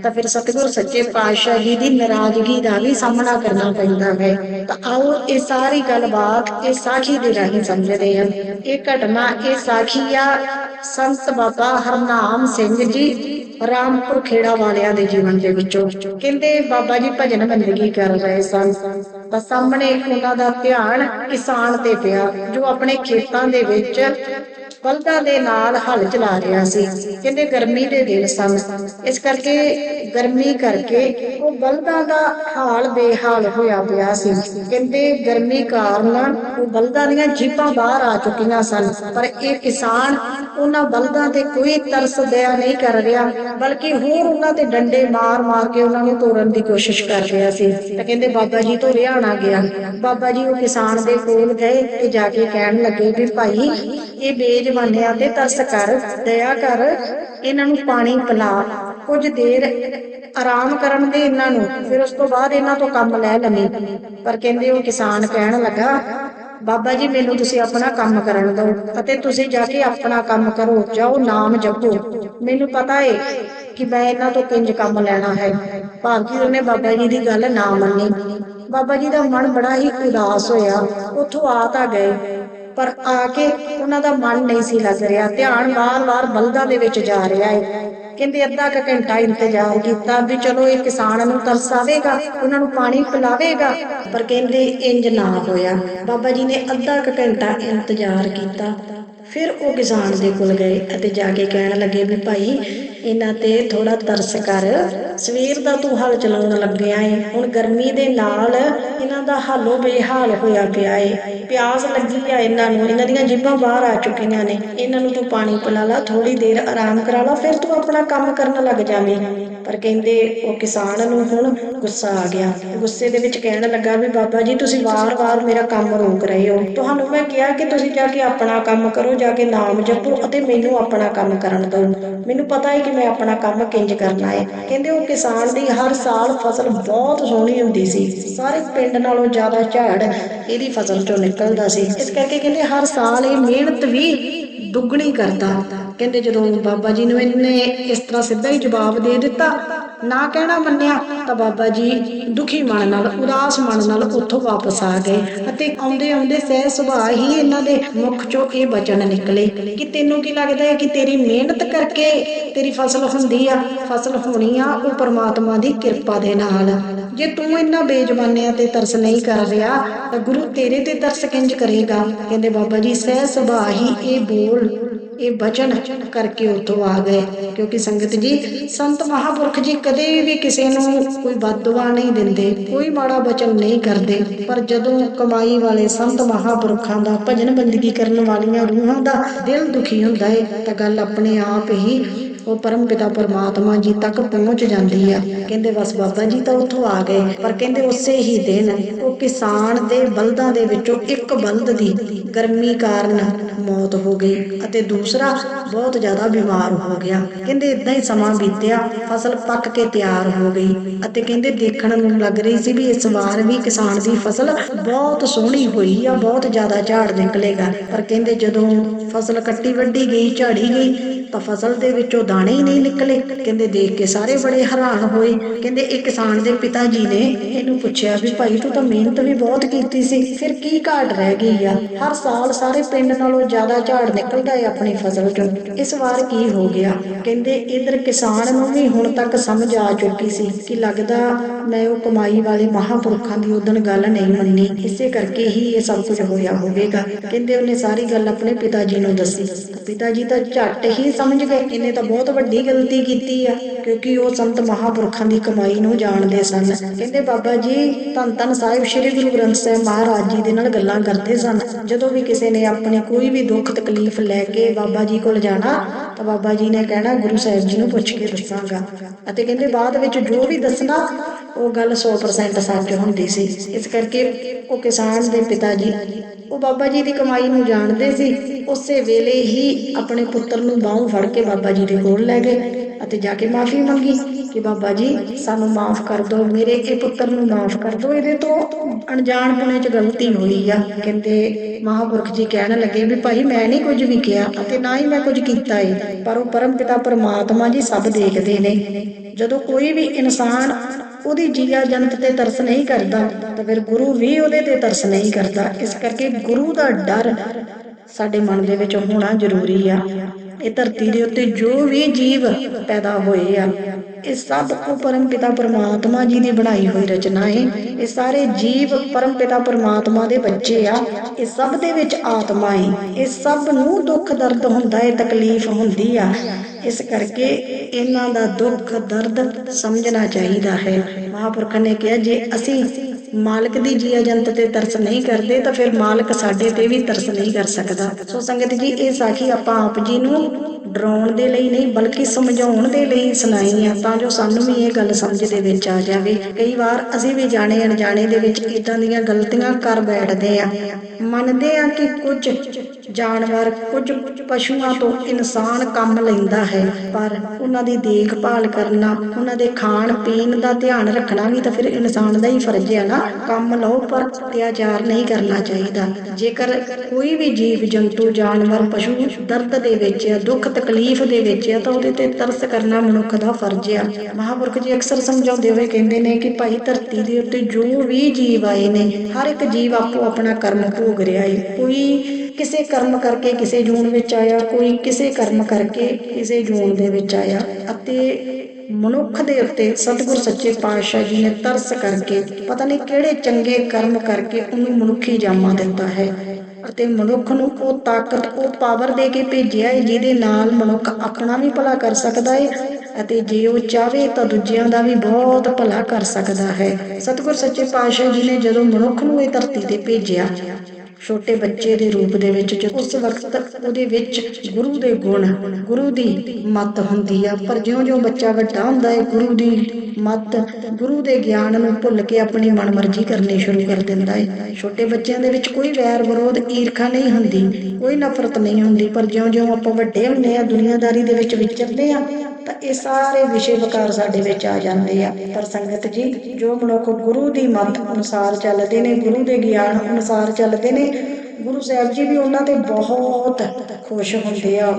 ਤਾਂ ਫਿਰ ਸਤਿਗੁਰ ਸੱਚੇ ਪਾਤਸ਼ਾਹ ਜੀ ਦੀ ਨਾਰਾਜ਼ਗੀ ਦਾ ਵੀ ਸਾਹਮਣਾ ਕਰਨਾ ਪੈਂਦਾ ਹੈ। ਤਾਂ ਆਓ ਇਹ ਸਾਰੀ ਗੱਲਬਾਤ ਇਹ ਸਾਖੀ ਦੇ ਰਾਹੀਂ ਸਮਝਦੇ ਹਾਂ। ਇਹ ਘਟਨਾ ਇਹ ਸਾਖੀ ਆ ਸੰਤ ਬਾਬਾ ਹਰਨਾਮ ਸਿੰਘ ਜੀ ਰਾਮਪੁਰ ਖੇੜਾ ਵਾਲਿਆਂ ਦੇ ਜੀਵਨ ਦੇ ਵਿੱਚੋਂ। ਕਹਿੰਦੇ, ਬਾਬਾ ਜੀ ਭਜਨ ਬੰਦਗੀ ਕਰ ਰਹੇ ਸਨ। ਤਾਂ ਸਾਹਮਣੇ ਉਹਨਾਂ ਦਾ ਧਿਆਨ ਕਿਸਾਨ ਤੇ ਪਿਆ, ਜੋ ਆਪਣੇ ਖੇਤਾਂ ਦੇ ਵਿੱਚ ਬਲਦਾਂ ਦੇ ਨਾਲ ਹਲ ਚਲਾ ਰਿਹਾ ਸੀ। ਕਹਿੰਦੇ, ਗਰਮੀ ਦੇ ਦਿਨ ਸਨ। ਇਸ ਕਰਕੇ ਗਰਮੀ ਕਰਕੇ ਉਹ ਬਲਦਾਂ ਦਾ ਹਾਲ ਬੇਹਾਲ ਹੋਇਆ ਪਿਆ ਸੀ। ਕਹਿੰਦੇ, ਗਰਮੀ ਕਾਰਨ ਉਹ ਬਲਦਾਂ ਦੀਆਂ ਜੀਭਾਂ ਬਾਹਰ ਆ ਚੁੱਕੀਆਂ ਸਨ। ਪਰ ਇਹ ਕਿਸਾਨ ਉਹਨਾਂ ਬਲਦਾਂ ਤੇ ਕੋਈ ਤਰਸ ਦਇਆ ਨਹੀਂ ਕਰ ਰਿਹਾ। ਬਲਕਿ ਹੋਰ ਉਹਨਾਂ ਤੇ ਡੰਡੇ ਮਾਰ ਮਾਰ ਕੇ ਉਹਨਾਂ ਨੂੰ ਤੋੜਨ ਦੀ ਕੋਸ਼ਿਸ਼ ਕਰ ਰਿਹਾ ਸੀ। ਤਾਂ ਕਹਿੰਦੇ, ਬਾਬਾ ਜੀ ਤੋਂ ਰਿਹਾਣਾ ਗਿਆ। ਬਾਬਾ ਜੀ, ਉਹ ਕਿਸਾਨ ਦੇ ਕੋਲ ਗਏ ਤੇ ਜਾ ਕੇ ਕਹਿਣ ਲੱਗੇ ਵੀ, ਭਾਈ, ਇਹ ਬੇਜਵਾਨਿਆਂ ਤੇ ਤਰਸ ਕਰ, ਦਇਆ ਕਰ, ਇਹਨਾਂ ਨੂੰ ਪਾਣੀ ਪਿਲਾ। ਕੁਝ ਦੇਰ ਆਰਾਮ ਕਰਨ ਦੇ ਇਹਨਾਂ ਨੂੰ, ਫਿਰ ਉਸ ਤੋਂ ਬਾਅਦ ਇਹਨਾਂ ਤੋਂ ਕੰਮ ਲੈ ਲਵੇਂ। ਪਰ ਕਹਿੰਦੇ, ਉਹ ਕਿਸਾਨ ਕਹਿਣ ਲੱਗਾ ਬਾਬਾ ਜੀ, ਮੈਨੂੰ ਤੁਸੀਂ ਆਪਣਾ ਕੰਮ ਕਰਨ ਦਿਓ ਅਤੇ ਤੁਸੀਂ ਜਾ ਕੇ ਆਪਣਾ ਕੰਮ ਕਰੋ, ਜਾਓ, ਨਾਮ ਜਪੋ। ਮੈਨੂੰ ਪਤਾ ਏ ਕਿ ਮੈਂ ਇਹਨਾਂ ਤੋਂ ਕਿੰਜ ਕੰਮ ਲੈਣਾ ਹੈ। ਭਾਵ ਕਿ ਉਹਨੇ ਬਾਬਾ ਜੀ ਦੀ ਗੱਲ ਨਾ ਮੰਨੀ। ਬਾਬਾ ਜੀ ਦਾ ਮਨ ਬੜਾ ਹੀ ਉਦਾਸ ਹੋਇਆ। ਉੱਥੋਂ ਆ ਤਾਂ ਗਏ, ਪਰ ਆ ਕੇ ਉਹਨਾਂ ਦਾ ਮਨ ਨਹੀਂ ਸੀ ਲੱਗ ਰਿਹਾ। ਧਿਆਨ ਵਾਰ-ਵਾਰ ਬਲਦਾਂ ਦੇ ਵਿੱਚ ਜਾ ਰਿਹਾ ਹੈ ਕਹਿੰਦੇ ਅੱਧਾ ਕੁ ਘੰਟਾ ਇੰਤਜ਼ਾਰ ਕੀਤਾ ਵੀ ਚਲੋ ਇਹ ਕਿਸਾਨ ਨੂੰ ਤਰਸ ਆਵੇਗਾ ਉਹਨਾਂ ਨੂੰ ਪਾਣੀ ਪਿਲਾਵੇਗਾ, ਪਰ ਕਹਿੰਦੇ ਇੰਜ ਨਾ ਹੋਇਆ। ਬਾਬਾ ਜੀ ਨੇ ਅੱਧਾ ਕੁ ਘੰਟਾ ਇੰਤਜ਼ਾਰ ਕੀਤਾ। ਫਿਰ ਉਹ ਕਿਸਾਨ ਦੇ ਕੋਲ ਗਏ ਅਤੇ ਜਾ ਕੇ ਕਹਿਣ ਲੱਗੇ ਵੀ ਭਾਈ, ਇਹਨਾਂ ਤੇ ਥੋੜਾ ਤਰਸ ਕਰ। ਸਵੇਰ ਦਾ ਤੂੰ ਹਲ ਚਲਾਉਣ ਲੱਗਿਆ ਏ। ਹੁਣ ਗਰਮੀ ਦੇ ਨਾਲ ਇਹਨਾਂ ਦਾ ਹਾਲੋ ਬੇਹਾਲ ਹੋਇਆ ਪਿਆ ਏ। ਪਿਆਸ ਲੱਗੀ ਆ ਇਹਨਾਂ ਨੂੰ। ਇਹਨਾਂ ਦੀਆਂ ਜੀਭਾਂ ਬਾਹਰ ਆ ਚੁੱਕੀਆਂ ਨੇ। ਇਹਨਾਂ ਨੂੰ ਤੂੰ ਪਾਣੀ ਪਿਲਾ ਲਾ ਥੋੜੀ ਦੇਰ ਆਰਾਮ ਕਰਾ ਲਾ, ਫਿਰ ਤੂੰ ਆਪਣਾ ਕੰਮ ਕਰਨ ਲੱਗ ਜਾਵੇਂ। ਪਰ ਕਹਿੰਦੇ ਉਹ ਕਿਸਾਨ ਨੂੰ ਹੁਣ ਗੁੱਸਾ ਆ ਗਿਆ। ਗੁੱਸੇ ਦੇ ਵਿੱਚ ਕਹਿਣ ਲੱਗਾ ਵੀ, ਬਾਬਾ ਜੀ, ਤੁਸੀਂ ਵਾਰ-ਵਾਰ ਮੇਰਾ ਕੰਮ ਰੋਕ ਰਹੇ ਹੋ। ਤੁਹਾਨੂੰ ਮੈਂ ਕਿਹਾ ਕਿ ਤੁਸੀਂ ਜਾ ਕੇ ਆਪਣਾ ਕੰਮ ਕਰੋ ਜਾ ਕੇ ਨਾਮ ਜਪੋ ਅਤੇ ਮੈਨੂੰ ਆਪਣਾ ਕੰਮ ਕਰਨ ਦਿਓ। ਮੈਨੂੰ ਪਤਾ ਹੈ ਕਿ ਮੈਂ ਆਪਣਾ ਕੰਮ ਕਿੰਜ ਕਰਨਾ ਹੈ। ਕਹਿੰਦੇ ਉਹ ਕਿਸਾਨ ਦੀ ਹਰ ਸਾਲ ਫਸਲ ਬਹੁਤ ਸੋਹਣੀ ਹੁੰਦੀ ਸੀ। ਸਾਰੇ ਪਿੰਡ ਨਾਲੋਂ ਜ਼ਿਆਦਾ ਝਾੜ ਇਹਦੀ ਫਸਲ ਚੋਂ ਨਿਕਲਦਾ ਸੀ। ਇਸ ਕਰਕੇ ਕਹਿੰਦੇ ਹਰ ਸਾਲ ਇਹ ਮਿਹਨਤ ਵੀ ਦੁੱਗਣੀ ਕਰਦਾ। ਕਹਿੰਦੇ ਜਦੋਂ ਬਾਬਾ ਜੀ ਨੂੰ ਇਹਨੇ ਇਸ ਤਰ੍ਹਾਂ ਸਿੱਧਾ ਹੀ ਜਵਾਬ ਦੇ ਦਿੱਤਾ, ਨਾ ਕਹਿਣਾ ਮੰਨਿਆ, ਤਾਂ ਬਾਬਾ ਜੀ ਦੁਖੀ ਮਨ ਨਾਲ, ਉਦਾਸ ਮਨ ਨਾਲ ਉੱਥੋਂ ਵਾਪਸ ਆ ਗਏ ਅਤੇ ਆਉਂਦੇ ਆਉਂਦੇ ਸਹਿ ਸੁਭਾਅ ਹੀ ਇਹਨਾਂ ਦੇ ਮੁਖ ਚੋਂ ਇਹ ਬਚਨ ਨਿਕਲੇ ਕਿ ਤੈਨੂੰ ਕੀ ਲੱਗਦਾ ਹੈ ਕਿ ਤੇਰੀ ਮਿਹਨਤ ਕਰਕੇ ਤੇਰੀ ਫਸਲ ਹੁੰਦੀ ਆ? ਫਸਲ ਹੋਣੀ ਆ ਉਹ ਪਰਮਾਤਮਾ ਦੀ ਕਿਰਪਾ ਦੇ ਨਾਲ। ਜੇ ਤੂੰ ਇਹਨਾਂ ਬੇਜਮਾਨਿਆਂ ਤੇ ਤਰਸ ਨਹੀਂ ਕਰ ਰਿਹਾ, ਤਾਂ ਗੁਰੂ ਤੇਰੇ ਤੇ ਤਰਸ ਕਿੰਜ ਕਰੇਗਾ? ਕਹਿੰਦੇ ਬਾਬਾ ਜੀ, ਸਹਿ ਸੁਭਾਅ ਹੀ ਇਹ ਬੋਲ ਇਹ ਬਚਨ ਕਰਕੇ ਉਤੋਂ ਆ ਗਏ। ਕਿਉਂਕਿ ਸੰਗਤ ਜੀ, ਸੰਤ ਮਹਾਪੁਰਖ ਜੀ ਕਦੇ ਵੀ ਕਿਸੇ ਨੂੰ ਕੋਈ ਬਦਦੁਆ ਨਹੀਂ ਦਿੰਦੇ, ਕੋਈ ਮਾੜਾ ਬਚਨ ਨਹੀਂ ਕਰਦੇ। ਪਰ ਜਦੋਂ ਕਮਾਈ ਵਾਲੇ ਸੰਤ ਮਹਾਪੁਰਖਾਂ ਦਾ ਭਜਨ ਬੰਦਗੀ ਕਰਨ ਵਾਲੀਆਂ ਰੂਹਾਂ ਦਾ ਦਿਲ ਦੁਖੀ ਹੁੰਦਾ ਹੈ ਤਾਂ ਗੱਲ ਆਪਣੇ ਆਪ ਹੀ ਉਹ ਪਰਮ ਪਿਤਾ ਪਰਮਾਤਮਾ ਜੀ ਤੱਕ ਪਹੁੰਚ ਜਾਂਦੀ ਆ। ਕਹਿੰਦੇ, ਬਸ ਬਾਬਾ ਜੀ ਤਾਂ ਉੱਥੋਂ ਆ ਗਏ। ਪਰ ਕਹਿੰਦੇ, ਉਸੇ ਹੀ ਦਿਨ ਉਹ ਕਿਸਾਨ ਦੇ ਬਲਦਾਂ ਦੇ ਵਿੱਚੋਂ ਇੱਕ ਬਲਦ ਦੀ ਗਰਮੀ ਕਾਰਨ ਮੌਤ ਹੋ ਗਈ ਅਤੇ ਦੂਸਰਾ ਬਹੁਤ ਜ਼ਿਆਦਾ ਬਿਮਾਰ ਹੋ ਗਿਆ। ਕਹਿੰਦੇ, ਇਦਾਂ ਹੀ ਸਮਾਂ ਬੀਤਿਆ, ਫਸਲ ਪੱਕ ਕੇ ਤਿਆਰ ਹੋ ਗਈ। ਅਤੇ ਕਹਿੰਦੇ, ਦੇਖਣ ਨੂੰ ਲੱਗ ਰਹੀ ਸੀ ਵੀ ਇਸ ਵਾਰ ਵੀ ਕਿਸਾਨ ਦੀ ਫਸਲ ਬਹੁਤ ਸੋਹਣੀ ਹੋਈ ਆ, ਬਹੁਤ ਜ਼ਿਆਦਾ ਝਾੜ ਨਿਕਲੇਗਾ। ਪਰ ਕਹਿੰਦੇ, ਜਦੋਂ ਫਸਲ ਕੱਟੀ ਵੱਢੀ ਗਈ, ਝਾੜੀ ਗਈ, ਤਾਂ ਫਸਲ ਦੇ ਵਿੱਚੋਂ ਦਾਣੇ ਹੀ ਨਹੀਂ ਨਿਕਲੇ। ਕਹਿੰਦੇ ਦੇਖ ਕੇ ਸਾਰੇ ਬੜੇ ਹੈਰਾਨ ਹੋਏ। ਕਹਿੰਦੇ ਇਹ ਕਿਸਾਨ ਦੇ ਪਿਤਾ ਜੀ ਨੇ ਇਹਨੂੰ ਪੁੱਛਿਆ ਵੀ ਭਾਈ ਤੂੰ ਤਾਂ ਮਿਹਨਤ ਵੀ ਬਹੁਤ ਕੀਤੀ ਸੀ, ਫਿਰ ਕੀ ਘਾਟ ਰਹਿ ਗਈ ਆ? ਹਰ ਸਾਲ ਸਾਰੇ ਪਿੰਡ ਨਾਲੋਂ ਜ਼ਿਆਦਾ ਝਾੜ ਨਿਕਲਦਾ ਹੈ ਆਪਣੀ ਫਸਲ ਚੋਂ। ਇਸ ਵਾਰ ਕੀ ਹੋ ਗਿਆ? ਕਹਿੰਦੇ ਇਧਰ ਕਿਸਾਨ ਨੂੰ ਵੀ ਹੁਣ ਤੱਕ ਸਮਝ ਆ ਚੁੱਕੀ ਸੀ ਕਿ ਲੱਗਦਾ ਮੈਂ ਉਹ ਕਮਾਈ ਵਾਲੇ ਮਹਾਪੁਰਖਾਂ ਦੀ ਉਦਣ ਗੱਲ ਨਹੀਂ ਮੰਨੀ। ਇਸੇ ਕਰਕੇ ਹੀ ਇਹ ਸਭ ਕੁਝ ਹੋਇਆ ਹੋਵੇਗਾ। ਕਹਿੰਦੇ ਉਹਨੇ ਸਾਰੀ ਗੱਲ ਆਪਣੇ ਪਿਤਾ ਜੀ ਨੂੰ ਦੱਸੀ। ਪਿਤਾ ਜੀ ਤਾਂ ਝੱਟ ਹੀ ਸਮਝ ਗਏ। ਇਹਨੇ ਤਾਂ ਬਹੁਤ ਵੱਡੀ ਗਲਤੀ ਕੀਤੀ ਆ, ਕਿਉਂਕਿ ਉਹ ਸੰਤ ਮਹਾਪੁਰਖਾਂ ਦੀ ਕਮਾਈ ਨੂੰ ਜਾਣਦੇ ਸਨ। ਕਹਿੰਦੇ ਬਾਬਾ ਜੀ, ਧੰਨ ਧੰਨ ਸਾਹਿਬ ਸ੍ਰੀ ਗੁਰੂ ਗ੍ਰੰਥ ਸਾਹਿਬ ਮਹਾਰਾਜ ਜੀ ਦੇ ਨਾਲ ਗੱਲਾਂ ਕਰਦੇ ਸਨ। ਜਦੋਂ ਵੀ ਕਿਸੇ ਨੇ ਆਪਣੇ ਕੋਈ ਵੀ ਦੁੱਖ, ਤਕਲੀਫ ਲੈ ਕੇ ਬਾਬਾ ਜੀ ਕੋਲ ਜਾਣਾ, ਤਾਂ ਬਾਬਾ ਜੀ ਨੇ ਕਹਿਣਾ, ਗੁਰੂ ਸਾਹਿਬ ਜੀ ਨੂੰ ਪੁੱਛ ਕੇ ਦੱਸਾਂਗਾ। ਅਤੇ ਕਹਿੰਦੇ ਬਾਅਦ ਵਿੱਚ ਜੋ ਵੀ ਦੱਸਣਾ ਉਹ ਗੱਲ 100% ਸੱਚ ਹੁੰਦੀ ਸੀ। ਇਸ ਕਰਕੇ ਉਹ ਕਿਸਾਨ ਦੇ ਪਿਤਾ ਜੀ, ਉਹ ਬਾਬਾ ਜੀ ਦੀ ਕਮਾਈ ਨੂੰ ਜਾਣਦੇ ਸੀ। ਉਸੇ ਵੇਲੇ ਹੀ ਆਪਣੇ ਪੁੱਤਰ ਨੂੰ ਬਾਹੋਂ ਫੜ ਕੇ ਬਾਬਾ ਜੀ ਦੇ ਕੋਲ ਲੈ ਗਏ ਅਤੇ ਜਾ ਕੇ ਮਾਫੀ ਮੰਗੀ ਕਿ ਬਾਬਾ ਜੀ, ਸਾਨੂੰ ਮਾਫ ਕਰ ਦਿਓ, ਮੇਰੇ ਇਹ ਪੁੱਤਰ ਨੂੰ ਮਾਫ ਕਰ ਦਿਓ। ਇਹਦੇ ਤੋਂ ਅਣਜਾਣਪੁਣੇ ਚ ਗਲਤੀ ਹੋਈ ਆ। ਕਹਿੰਦੇ ਮਹਾਪੁਰਖ ਜੀ ਕਹਿਣ ਲੱਗੇ ਵੀ ਭਾਈ ਮੈਂ ਨਹੀਂ ਕੁਝ ਵੀ ਕਿਹਾ ਅਤੇ ਨਾ ਹੀ ਮੈਂ ਕੁਝ ਕੀਤਾ ਏ, ਪਰ ਉਹ ਪਰਮ ਪਿਤਾ ਪਰਮਾਤਮਾ ਜੀ ਸਭ ਦੇਖਦੇ ਨੇ। ਜਦੋਂ ਕੋਈ ਵੀ ਇਨਸਾਨ ਉਹਦੀ ਜੀਆ ਜੰਤ ਤੇ ਤਰਸ ਨਹੀਂ ਕਰਦਾ, ਤਾਂ ਫਿਰ ਗੁਰੂ ਵੀ ਉਹਦੇ ਤੇ ਤਰਸ ਨਹੀਂ ਕਰਦਾ। ਇਸ ਕਰਕੇ ਗੁਰੂ ਦਾ ਡਰ ਸਾਡੇ ਮਨ ਦੇ ਵਿੱਚ ਹੋਣਾ ਜ਼ਰੂਰੀ ਆ। ਇਹ ਧਰਤੀ ਦੇ ਉੱਤੇ ਜੋ ਵੀ ਜੀਵ ਪੈਦਾ ਹੋਏ ਆ, ਇਹ ਸਭ ਕੋ ਪਰਮਪਿਤਾ ਪਰਮਾਤਮਾ ਜੀ ਦੀ ਬਣਾਈ ਹੋਈ ਰਚਨਾ ਹੈ ਇਹ ਸਾਰੇ ਜੀਵ ਪਰਮਪਿਤਾ ਪਰਮਾਤਮਾ ਦੇ ਬੱਚੇ ਆ। ਇਹ ਸਭ ਦੇ ਵਿੱਚ ਆਤਮਾ ਹੈ ਇਹ ਸਭ ਨੂੰ ਦੁੱਖ ਦਰਦ ਹੁੰਦਾ ਹੈ ਤਕਲੀਫ ਹੁੰਦੀ ਆ। ਇਸ ਕਰਕੇ ਇਹਨਾਂ ਦਾ ਦੁੱਖ ਦਰਦ ਸਮਝਣਾ ਚਾਹੀਦਾ ਹੈ। ਮਹਾਂਪੁਰਖ ਨੇ ਕਿਹਾ, ਜੇ ਅਸੀਂ ਮਾਲਕ ਦੀ ਜੀਆ ਜੰਤ ਤੇ ਤਰਸ ਨਹੀਂ ਕਰਦੇ, ਤਾਂ ਫਿਰ ਮਾਲਕ ਸਾਡੇ ਤੇ ਵੀ ਤਰਸ ਨਹੀਂ ਕਰ ਸਕਦਾ। ਸੋ ਸੰਗਤ ਜੀ, ਇਹ ਸਾਖੀ ਆਪਾਂ ਆਪ ਜੀ ਨੂੰ ਡਰਾਉਣ ਦੇ ਲਈ ਨਹੀਂ, ਬਲਕਿ ਸਮਝਾਉਣ ਦੇ ਲਈ ਸੁਣਾਈ ਆ, ਤਾਂ ਜੋ ਸਾਨੂੰ ਵੀ ਇਹ ਗੱਲ ਸਮਝ ਦੇ ਵਿੱਚ ਆ ਜਾਵੇ। ਕਈ ਵਾਰ ਅਸੀਂ ਵੀ ਜਾਣੇ ਅਣਜਾਣੇ ਦੇ ਵਿੱਚ ਇਦਾਂ ਦੀਆਂ ਗਲਤੀਆਂ ਕਰ ਬੈਠਦੇ ਆ। ਮੰਨਦੇ ਆ ਕਿ ਕੁਝ ਜਾਨਵਰ, ਕੁਝ ਪਸ਼ੂਆਂ ਤੋਂ ਇਨਸਾਨ ਕੰਮ ਲੈਂਦਾ ਹੈ, ਪਰ ਉਹਨਾਂ ਦੀ ਦੇਖਭਾਲ ਕਰਨਾ, ਉਹਨਾਂ ਦੇ ਖਾਣ ਪੀਣ ਦਾ ਧਿਆਨ ਰੱਖਣਾ ਵੀ ਤਾਂ ਫਿਰ ਇਨਸਾਨ ਦਾ ਹੀ ਫਰਜ਼ ਹੈ ਨਾ। ਕੰਮ ਲਓ, ਪਰ ਅਤਿਆਚਾਰ ਨਹੀਂ ਕਰਨਾ ਚਾਹੀਦਾ। ਜੇਕਰ ਕੋਈ ਵੀ ਜੀਵ ਜੰਤੂ ਜਾਨਵਰ, ਪਸ਼ੂ ਦਰਦ ਦੇ ਵਿੱਚ ਦੁੱਖ ਤਕਲੀਫ ਦੇ ਵਿੱਚ ਹੈ ਤਾਂ ਉਹਦੇ ਤੇ ਤਰਸ ਕਰਨਾ ਮਨੁੱਖ ਦਾ ਫਰਜ਼ ਆ। ਮਹਾਂਪੁਰਖ ਜੀ ਅਕਸਰ ਸਮਝਾਉਂਦੇ ਹੋਏ ਕਹਿੰਦੇ ਨੇ ਕਿ ਭਾਈ ਧਰਤੀ ਦੇ ਉੱਤੇ ਜੋ ਵੀ ਜੀਵ ਆਏ ਨੇ, ਹਰ ਇੱਕ ਜੀਵ ਆਪੋ ਆਪਣਾ ਕਰਮ ਭੋਗ ਰਿਹਾ ਹੈ ਕੋਈ ਕਿਸੇ ਕਰਮ ਕਰਕੇ ਕਿਸੇ ਜੂਨ ਵਿੱਚ ਆਇਆ, ਕੋਈ ਕਿਸੇ ਕਰਮ ਕਰਕੇ ਕਿਸੇ ਜੂਨ ਦੇ ਵਿੱਚ ਆਇਆ ਅਤੇ ਮਨੁੱਖ ਦੇ ਉੱਤੇ ਸਤਿਗੁਰ ਸੱਚੇ ਪਾਤਸ਼ਾਹ ਜੀ ਨੇ ਤਰਸ ਕਰਕੇ, ਪਤਾ ਨਹੀਂ ਕਿਹੜੇ ਚੰਗੇ ਕਰਮ ਕਰਕੇ ਉਹਨੂੰ ਮਨੁੱਖੀ ਜਾਮਾ ਦਿੱਤਾ ਹੈ। ਅਤੇ ਮਨੁੱਖ ਨੂੰ ਉਹ ਤਾਕਤ, ਉਹ ਪਾਵਰ ਦੇ ਕੇ ਭੇਜਿਆ ਹੈ ਜਿਹਦੇ ਨਾਲ ਮਨੁੱਖ ਆਪਣਾ ਵੀ ਭਲਾ ਕਰ ਸਕਦਾ ਹੈ ਅਤੇ ਜੇ ਉਹ ਚਾਹੇ ਤਾਂ ਦੂਜਿਆਂ ਦਾ ਵੀ ਬਹੁਤ ਭਲਾ ਕਰ ਸਕਦਾ ਹੈ। ਸਤਿਗੁਰ ਸੱਚੇ ਪਾਤਸ਼ਾਹ ਜੀ ਨੇ ਜਦੋਂ ਮਨੁੱਖ ਨੂੰ ਇਹ ਧਰਤੀ ਤੇ ਭੇਜਿਆ ਛੋਟੇ ਬੱਚੇ ਦੇ ਰੂਪ ਦੇ ਵਿੱਚ ਉਸ ਵਕਤ ਉਹਦੇ ਵਿੱਚ ਗੁਰੂ ਦੇ ਗੁਣ, ਗੁਰੂ ਦੀ ਮੱਤ ਹੁੰਦੀ ਆ, ਪਰ ਜਿਉਂ-ਜਿਉਂ ਬੱਚਾ ਵੱਡਾ ਹੁੰਦਾ ਹੈ, ਗੁਰੂ ਦੀ ਮੱਤ, ਗੁਰੂ ਦੇ ਗਿਆਨ ਨੂੰ ਭੁੱਲ ਕੇ ਆਪਣੀ ਮਨਮਰਜ਼ੀ ਕਰਨੀ ਸ਼ੁਰੂ ਕਰ ਦਿੰਦਾ ਹੈ। ਛੋਟੇ ਬੱਚਿਆਂ ਦੇ ਵਿੱਚ ਕੋਈ ਵੈਰ ਵਿਰੋਧ, ਈਰਖਾ ਨਹੀਂ ਹੁੰਦੀ, ਕੋਈ ਨਫ਼ਰਤ ਨਹੀਂ ਹੁੰਦੀ, ਪਰ ਜਿਉਂ-ਜਿਉਂ ਆਪਾਂ ਵੱਡੇ ਹੁੰਦੇ ਆ, ਦੁਨੀਆਦਾਰੀ ਦੇ ਵਿੱਚ ਵਿਚਰਦੇ ਆ ਤਾਂ ਇਹ ਸਾਰੇ ਵਿਸ਼ੇ ਵਿਕਾਰ ਸਾਡੇ ਵਿੱਚ ਆ ਜਾਂਦੇ ਆ। ਪਰ ਸੰਗਤ ਜੀ, ਜੋ ਮਨੁੱਖ ਗੁਰੂ ਦੀ ਮੱਤ ਅਨੁਸਾਰ ਚੱਲਦੇ ਨੇ, ਗੁਰੂ ਦੇ ਗਿਆਨ ਅਨੁਸਾਰ ਚੱਲਦੇ ਨੇ ਗੁਰੂ ਸਾਹਿਬ ਜੀ ਵੀ ਉਹਨਾਂ ਤੇ ਬਹੁਤ ਖੁਸ਼ ਹੁੰਦੇ ਆ,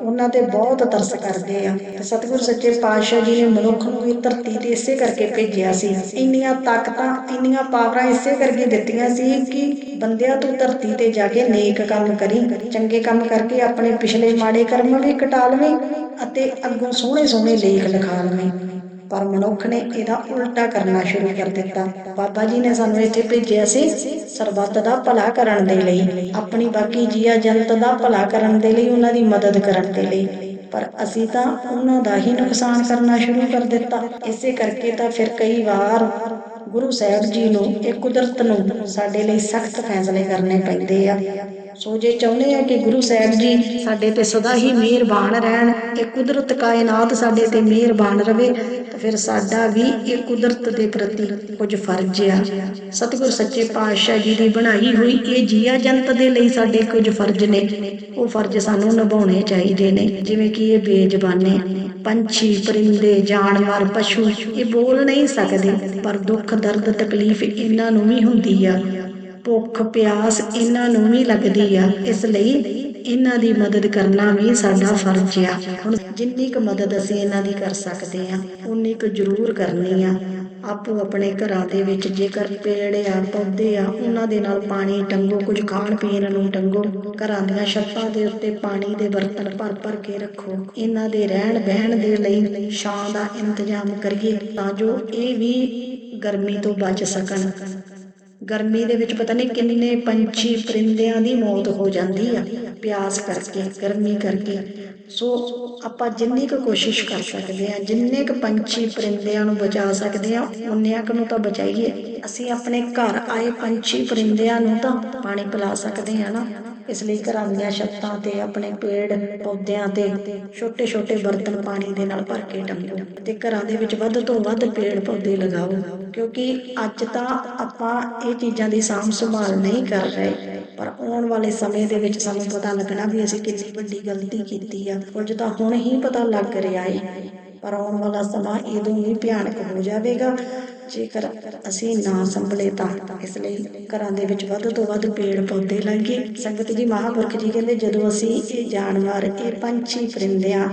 ਉਹਨਾਂ ਤੇ ਬਹੁਤ ਤਰਸ ਕਰਦੇ ਆ। ਤੇ ਸਤਿਗੁਰ ਸੱਚੇ ਪਾਤਸ਼ਾਹ ਜੀ ਨੇ ਮਨੁੱਖ ਨੂੰ ਇਹ ਧਰਤੀ ਤੇ ਇਸੇ ਕਰਕੇ ਭੇਜਿਆ ਸੀ। ਇੰਨੀਆਂ ਤਾਕਤਾਂ, ਇੰਨੀਆਂ ਪਾਵਰਾਂ ਇਸੇ ਕਰਕੇ ਦਿੱਤੀਆਂ ਸੀ ਕਿ ਬੰਦਿਆਂ ਤੋਂ ਧਰਤੀ ਤੇ ਜਾ ਕੇ ਨੇਕ ਕੰਮ ਕਰੀ, ਚੰਗੇ ਕੰਮ ਕਰਕੇ ਆਪਣੇ ਪਿਛਲੇ ਮਾੜੇ ਕਰਮ ਵੀ ਕਟਾ ਲਵੇਂ ਅਤੇ ਅੱਗੋਂ ਸੋਹਣੇ ਸੋਹਣੇ ਲੇਖ ਲਿਖਾ ਲਵੇਂ। ਪਰ ਮਨੁੱਖ ਨੇ ਇਹਦਾ ਉਲਟਾ ਕਰਨਾ ਸ਼ੁਰੂ ਕਰ ਦਿੱਤਾ। ਬਾਬਾ ਜੀ ਨੇ ਸਾਨੂੰ ਇੱਥੇ ਭੇਜਿਆ ਸੀ, ਸਰਬੱਤ ਦਾ ਭਲਾ ਕਰਨ ਦੇ ਲਈ, ਆਪਣੀ ਬਾਕੀ ਜੀਆ ਜਨਤ ਦਾ ਭਲਾ ਕਰਨ ਦੇ ਲਈ, ਉਹਨਾਂ ਦੀ ਮਦਦ ਕਰਨ ਦੇ ਲਈ। ਪਰ ਅਸੀਂ ਤਾਂ ਉਹਨਾਂ ਦਾ ਹੀ ਨੁਕਸਾਨ ਕਰਨਾ ਸ਼ੁਰੂ ਕਰ ਦਿੱਤਾ। ਇਸੇ ਕਰਕੇ ਤਾਂ ਫਿਰ ਕਈ ਵਾਰ ਗੁਰੂ ਸਾਹਿਬ ਜੀ ਨੂੰ ਇਹ ਕੁਦਰਤ ਨੂੰ ਸਾਡੇ ਲਈ ਸਖਤ ਫੈਸਲੇ ਕਰਨੇ ਪੈਂਦੇ ਆ। ਸੋ ਜੇ ਚਾਹੁੰਦੇ ਆ ਕਿ ਗੁਰੂ ਸਾਹਿਬ ਜੀ ਸਾਡੇ ਤੇ ਸਦਾ ਹੀ ਮਿਹਰਬਾਨ ਰਹਿਣ ਇਹ ਕੁਦਰਤ ਕਾਇਨਾਤ ਸਾਡੇ ਤੇ ਮਿਹਰਬਾਨ ਰਵੇ, ਤਾਂ ਫਿਰ ਸਾਡਾ ਵੀ ਇਹ ਕੁਦਰਤ ਦੇ ਪ੍ਰਤੀ ਕੁਝ ਫਰਜ਼ ਆ। ਸਤਿਗੁਰ ਸੱਚੇ ਪਾਤਸ਼ਾਹ ਜੀ ਦੀ ਬਣਾਈ ਹੋਈ ਇਹ ਜੀਆ ਜੰਤ ਦੇ ਲਈ ਸਾਡੇ ਕੁਝ ਫਰਜ਼ ਨੇ। ਉਹ ਫਰਜ਼ ਸਾਨੂੰ ਨਿਭਾਉਣੇ ਚਾਹੀਦੇ ਨੇ, ਜਿਵੇਂ ਕਿ ਇਹ ਬੇਜ਼ਬਾਨੇ, ਪੰਛੀ ਪਰਿੰਦੇ, ਜਾਨਵਰ, ਪਸ਼ੂ, ਇਹ ਬੋਲ ਨਹੀਂ ਸਕਦੇ, ਪਰ ਦੁੱਖ, ਦਰਦ, ਤਕਲੀਫ ਇਹਨਾਂ ਨੂੰ ਵੀ ਹੁੰਦੀ ਆ। ਭੁੱਖ, ਪਿਆਸ ਇਹਨਾਂ ਨੂੰ ਵੀ ਲੱਗਦੀ ਆ। ਇਸ ਲਈ ਇਹਨਾਂ ਦੀ ਮਦਦ ਕਰਨਾ ਵੀ ਸਾਡਾ ਫਰਜ਼ ਆ। ਹੁਣ ਜਿੰਨੀ ਕੁ ਮਦਦ ਅਸੀਂ ਇਹਨਾਂ ਦੀ ਕਰ ਸਕਦੇ ਆ ਉਨੀ ਕੁ ਜ਼ਰੂਰ ਕਰਨੀ ਆ। ਆਪੋ ਆਪਣੇ ਘਰਾਂ ਦੇ ਵਿੱਚ ਜੇਕਰ ਪੇੜ ਆ, ਪੌਦੇ ਆ, ਉਹਨਾਂ ਦੇ ਨਾਲ ਪਾਣੀ ਟੰਗੋ, ਕੁਝ ਖਾਣ ਪੀਣ ਨੂੰ ਟੰਗੋ, ਘਰਾਂ ਦੀਆਂ ਛੱਤਾਂ ਦੇ ਉੱਤੇ ਪਾਣੀ ਦੇ ਬਰਤਨ ਭਰ ਭਰ ਕੇ ਰੱਖੋ। ਇਹਨਾਂ ਦੇ ਰਹਿਣ ਬਹਿਣ ਦੇ ਲਈ ਛਾਂ ਦਾ ਇੰਤਜ਼ਾਮ ਕਰੀਏ ਤਾਂ ਜੋ ਇਹ ਵੀ ਗਰਮੀ ਤੋਂ ਬਚ ਸਕਣ। ਗਰਮੀ ਦੇ ਵਿੱਚ ਪਤਾ ਨਹੀਂ ਕਿੰਨੇ ਪੰਛੀ ਪਰਿੰਦਿਆਂ ਦੀ ਮੌਤ ਹੋ ਜਾਂਦੀ ਆ, ਪਿਆਸ ਕਰਕੇ, ਗਰਮੀ ਕਰਕੇ। ਸੋ ਆਪਾਂ ਜਿੰਨੀ ਕੁ ਕੋਸ਼ਿਸ਼ ਕਰ ਸਕਦੇ ਆ ਜਿੰਨੇ ਕੁ ਪੰਛੀ ਪਰਿੰਦਿਆਂ ਨੂੰ ਬਚਾ ਸਕਦੇ ਆ ਉਨਿਆਂ ਕੁ ਨੂੰ ਤਾਂ ਬਚਾਈਏ। ਅਸੀਂ ਆਪਣੇ ਘਰ ਆਏ ਪੰਛੀ ਪਰਿੰਦਿਆਂ ਨੂੰ ਤਾਂ ਪਾਣੀ ਪਿਲਾ ਸਕਦੇ ਆ ਨਾ। ਇਸ ਲਈ ਘਰਾਂ ਦੀਆਂ ਛੱਤਾਂ ਤੇ ਆਪਣੇ ਪੇੜ, ਪੌਦਿਆਂ ਤੇ ਛੋਟੇ ਛੋਟੇ ਬਰਤਨ ਪਾਣੀ ਦੇ ਨਾਲ ਭਰ ਕੇ ਟੰਗੋ ਤੇ ਘਰਾਂ ਦੇ ਵਿੱਚ ਵੱਧ ਤੋਂ ਵੱਧ ਪੇੜ ਪੌਦੇ ਲਗਾਓ, ਕਿਉਂਕਿ ਅੱਜ ਤਾਂ ਆਪਾਂ ਇਹ ਚੀਜ਼ਾਂ ਦੀ ਸਾਂਭ ਸੰਭਾਲ ਨਹੀਂ ਕਰ ਰਹੇ, ਪਰ ਆਉਣ ਵਾਲੇ ਸਮੇਂ ਦੇ ਵਿੱਚ ਸਾਨੂੰ ਪਤਾ ਲੱਗਣਾ ਵੀ ਅਸੀਂ ਕਿੰਨੀ ਵੱਡੀ ਗਲਤੀ ਕੀਤੀ ਆ, ਕੁਝ ਤਾਂ ਹੁਣ ਹੀ ਪਤਾ ਲੱਗ ਰਿਹਾ ਏ, ਪਰ ਆਉਣ ਵਾਲਾ ਸਮਾਂ ਇਦੋਂ ਹੀ ਭਿਆਨਕ ਹੋ ਜਾਵੇਗਾ। ਜੇਕਰ ਅਸੀਂ ਨਾ ਸੰਭਲੇ ਤਾਂ। ਇਸ ਲਈ ਘਰਾਂ ਦੇ ਵਿੱਚ ਵੱਧ ਤੋਂ ਵੱਧ ਪੇੜ ਪੌਦੇ ਲਾਈਏ ਸੰਗਤ ਜੀ ਮਹਾਂਪੁਰਖ ਜੀ ਕਹਿੰਦੇ, ਜਦੋਂ ਅਸੀਂ ਇਹ ਜਾਨਵਰ ਇਹ ਪੰਛੀ ਪਰਿੰਦਿਆਂ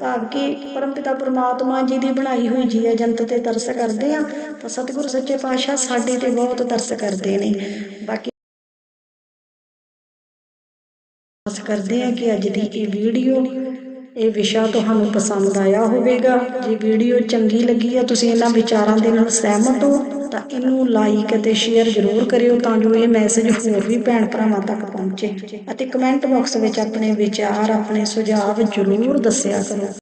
ਭਾਵ ਕਿ ਪਰਮਪਿਤਾ ਪਰਮਾਤਮਾ ਜੀ ਦੀ ਬਣਾਈ ਹੋਈ ਜੀਵ ਜੰਤ ਤੇ ਤਰਸ ਕਰਦੇ ਆ ਤਾਂ ਸਤਿਗੁਰੂ ਸੱਚੇ ਪਾਤਸ਼ਾਹ ਸਾਡੇ ਤੇ ਬਹੁਤ ਤਰਸ ਕਰਦੇ ਨੇ। ਬਾਕੀ ਆਸ ਕਰਦੇ ਆ ਕਿ ਅੱਜ ਦੀ ਇਹ ਵੀਡੀਓ ਇਹ ਵਿਸ਼ਾ ਤੁਹਾਨੂੰ ਪਸੰਦ ਆਇਆ ਹੋਵੇਗਾ। ਜੇ ਵੀਡੀਓ ਚੰਗੀ ਲੱਗੀ ਹੈ ਤੁਸੀਂ ਇਹਨਾਂ ਵਿਚਾਰਾਂ ਦੇ ਨਾਲ ਸਹਿਮਤ ਹੋ, ਤਾਂ ਇਹਨੂੰ ਲਾਈਕ ਅਤੇ ਸ਼ੇਅਰ ਜ਼ਰੂਰ ਕਰਿਓ ਤਾਂ ਜੋ ਇਹ ਮੈਸੇਜ ਹੋਰ ਵੀ ਭੈਣ ਭਰਾਵਾਂ ਤੱਕ ਪਹੁੰਚੇ। ਅਤੇ ਕਮੈਂਟ ਬਾਕਸ ਵਿੱਚ ਆਪਣੇ ਵਿਚਾਰ, ਆਪਣੇ ਸੁਝਾਅ ਜ਼ਰੂਰ ਦੱਸਿਆ ਕਰੋ।